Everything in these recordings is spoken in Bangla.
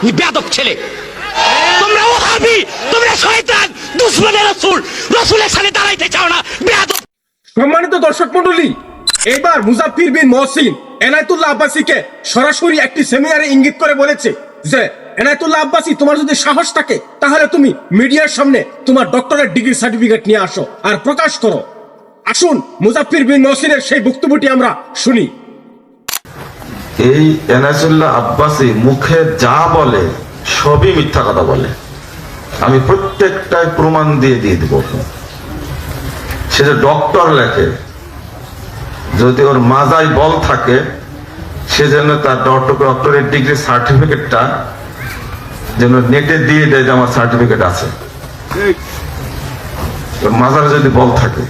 তুমি বেয়াদব ছেলে। তোমরা ওহাবি, তোমরা শয়তান, দুশ্মনের রসুল। রসুলের সাথে দাঁড়াইতে চাও না, বেয়াদব। সম্মানিত দর্শক মন্ডলী এবার মুজাফির বিন মহসিন এনায়তুল্লাহ আব্বাসীকে সরাসরি একটি সেমিনারে ইঙ্গিত করে বলেছে যে, এনায়তুল্লাহ আব্বাসী, তোমার যদি সাহস থাকে, তাহলে তুমি মিডিয়ার সামনে তোমার ডক্টরের ডিগ্রি সার্টিফিকেট নিয়ে আসো আর প্রকাশ করো। আসুন, মুজাফির বিন মহসিনের সেই বক্তব্যটি আমরা শুনি। এই এনাসুল্লাহ আব্বাসী মুখে যা বলে, সবই মিথ্যা কথা বলে। আমি প্রত্যেকটাই প্রমাণ দিয়ে দিয়ে দিব সে যে ডক্টর লেখে, যদি ওর মাজায় বল থাকে, সে যেন তার ডক্টরের ডিগ্রি সার্টিফিকেটটা যেন নেটে দিয়ে দেয় যে আমার সার্টিফিকেট আছে। মাজারে যদি বল থাকে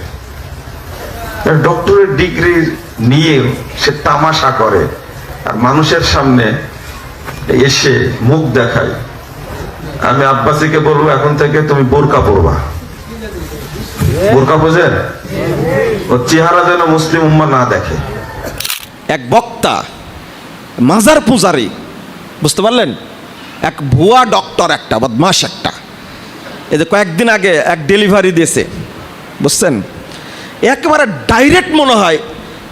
ডক্টরের ডিগ্রি নিয়ে সে তামাশা করে। আর মানুষের সামনে এসে মুখ দেখায়। আমি আব্বাসীকে বলব, এখন থেকে তুমি বোরকা পরবা। বোরকা বোঝেন ও চেহারা যেন মুসলিম উম্মা না দেখে। এক বক্তা, মাজার পূজারি, বুঝতে পারলেন? এক ভুয়া ডক্টর একটা বদমাস একটা। এই যে কয়েকদিন আগে এক ডেলিভারি দিয়েছে, বুঝছেন? একেবারে ডাইরেক্ট মনে হয়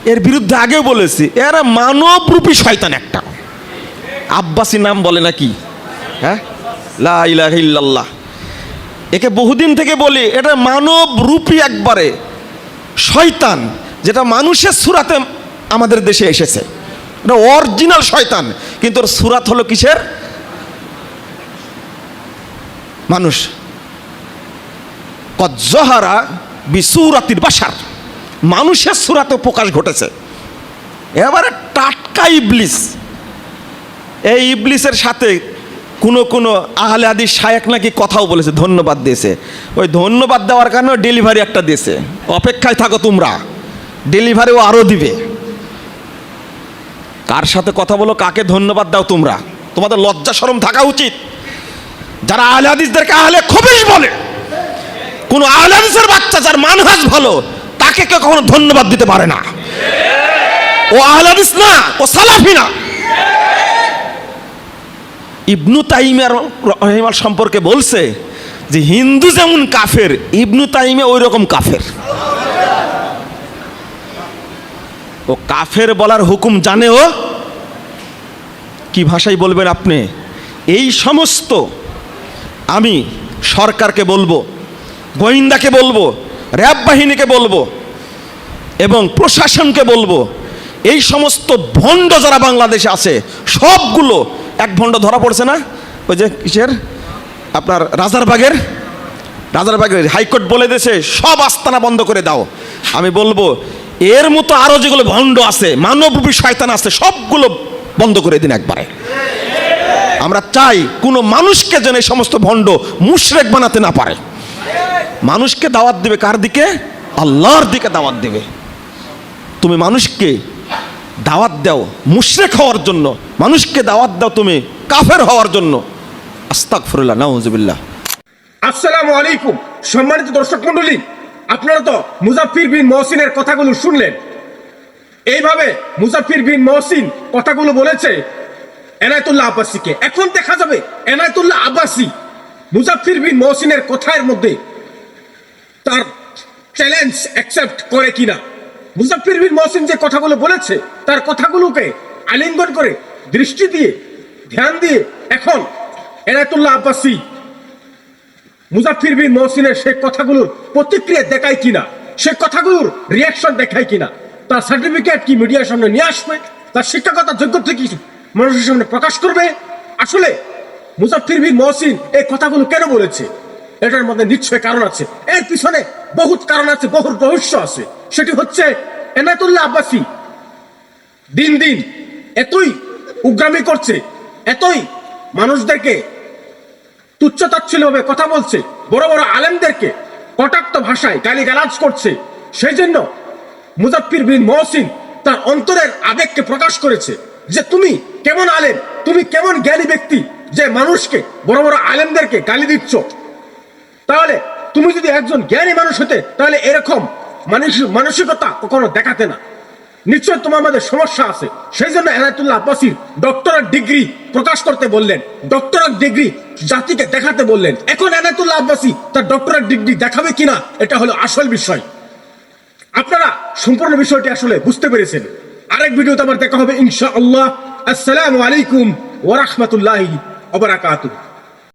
এর বিরুদ্ধে আগেও বলেছি, এরা মানবরূপী শয়তান একটা। আব্বাসী নাম বলে নাকি? হ্যাঁ? লা ইলাহা ইল্লাল্লাহ। একে বহুদিন থেকে বলি, এটা মানব রূপী একবারে শয়তান, যেটা মানুষের সুরাতে আমাদের দেশে এসেছে। এটা অরিজিনাল শয়তান, কিন্তু ওর সুরাত হলো কিসের? মানুষ। কজ্জহারা বিসুরাতির বাসার মানুষের সুরাতে প্রকাশ ঘটেছে। এবারে টাটকা ইবলিস। এই ইবলিসের সাথে কোনো কোনো আহলে আদির শায়েক নাকি কথাও বলেছে, ধন্যবাদ দিয়েছে। ওই ধন্যবাদ দেওয়ার কারণে ডেলিভারি একটা দিয়েছে। অপেক্ষায় থাকো তোমরা। ডেলিভারিও আরও দিবে। কার সাথে কথা বলো, কাকে ধন্যবাদ দাও তোমরা? তোমাদের লজ্জা শরম থাকা উচিত। যারা আহলে হাদিসদেরকে আহলে খবিস বলে, কোনো আহলে হাদিসের বাচ্চা যার মানহাজ ভালো তাকে কেউ কখনো ধন্যবাদ দিতে পারে না। ও আহলে হাদিস না, ও সালাফি না। ইবনু তাইমের রহিমাল সম্পর্কে বলছে যে হিন্দু যেমন কাফের, ইবনু তাইমে ওই রকম কাফের। ও কাফের বলার হুকুম জানে ও? কি ভাষায় বলবেন আপনি? এই সমস্ত আমি সরকারকে বলব, গোয়েন্দাকে বলব, র্যাব বাহিনীকে বলব এবং প্রশাসনকে বলব, এই সমস্ত ভণ্ড যারা বাংলাদেশে আছে, সবগুলো এক ভণ্ড ধরা পড়ছে না? ওই যে কিসের? আপনার রাজারবাগের? রাজারবাগের হাইকোর্ট বলে দিয়েছে, সব আস্তানা বন্ধ করে দাও। আমি বলব, এর মতো আরও যেগুলো ভণ্ড আছে, মানবরূপী শয়তান আছে, সবগুলো বন্ধ করে দিন একবারে। আমরা চাই কোনো মানুষকে যেন এই সমস্ত ভণ্ড মুশরেক বানাতে না পারে। মানুষকে দাওয়াত দেবে কার দিকে? আল্লাহর দিকে দাওয়াত দেবে। তুমি মানুষকে দাওয়াত দাও, মুশরেক হওয়ার জন্য। মানুষকে দাওয়াত দাও তুমি কাফের হওয়ার জন্য। আস্তাক ফরুল্লাহ নাউজুবিল্লাহ। আসসালামু আলাইকুম, সম্মানিত দর্শক মন্ডলী আপনারা তো মুজাফির বিন মহসিনের কথাগুলো শুনলেন। এইভাবে মুজাফির বিন মহসিন কথাগুলো বলেছে, এনায়তুল্লাহ আব্বাসীকে। এখন দেখা যাবে এনায়তুল্লাহ আব্বাসী মুজাফির বিন মহসিনের কথার মধ্যে তার চ্যালেঞ্জ অ্যাকসেপ্ট করে কিনা। মুজাফির বিন মহসিন যে কথাগুলো বলেছে, তার কথাগুলোকে আলিঙ্গন করে, দৃষ্টি দিয়ে, ধ্যান দিয়ে এখন এনায়তুল্লাহ আব্বাসী মুজাফির বিন মহসিনের সেই কথাগুলোর প্রতিক্রিয়া দেখায় কিনা সে কথাগুলোর রিয়াকশন দেখায় কিনা, তার সার্টিফিকেট কি মিডিয়ার সামনে নিয়ে আসবে, তার শিক্ষাগত যোগ্যতা কি মানুষের সামনে প্রকাশ করবে? আসলে মুজাফির বিন মহসিন এই কথাগুলো কেন বলেছে? এটার মধ্যে নিশ্চয় কারণ আছে। এর পিছনে বহুত কারণ আছে বহু রহস্য আছে। সেটি হচ্ছে এনায়তুল্লাহ আব্বাসী। দিন দিন এতই উগ্রামি করছে, এতই মানুষদেরকে তুচ্ছতাচ্ছিল্যভাবে কথা বলছে, বড় বড় আলেমদেরকে কটাক্ত ভাষায় গালিগালাজ করছে সেই জন্য মুজাফির বিন মহসিন তার অন্তরের আবেগকে প্রকাশ করেছে যে তুমি কেমন আলেম, তুমি কেমন জ্ঞানী ব্যক্তি যে মানুষকে, বড় বড় আলেমদেরকে গালি দিচ্ছ। তাহলে তুমি যদি একজন জ্ঞানী মানুষ হতে, তাহলে এরকম মানসিকতা কখনো দেখাতে না। নিশ্চয় তোমার মধ্যে সমস্যা আছে। সেই জন্য এনায়তুল্লাহ আব্বাসির ডক্টরেট ডিগ্রি প্রকাশ করতে বললেন। ডক্টরেট ডিগ্রি জাতিকে দেখাতে বললেন। এখন এনায়তুল্লাহ আব্বাসি তার ডক্টরেট ডিগ্রি দেখাবে কিনা, এটা হলো আসল বিষয়। আপনারা সম্পূর্ণ বিষয়টি আসলে বুঝতে পেরেছেন। আরেক ভিডিওতে আবার দেখা হবে ইনশাআল্লাহ। আসসালামু আলাইকুম ওয়া রাহমাতুল্লাহি ওয়া বারাকাতুহু।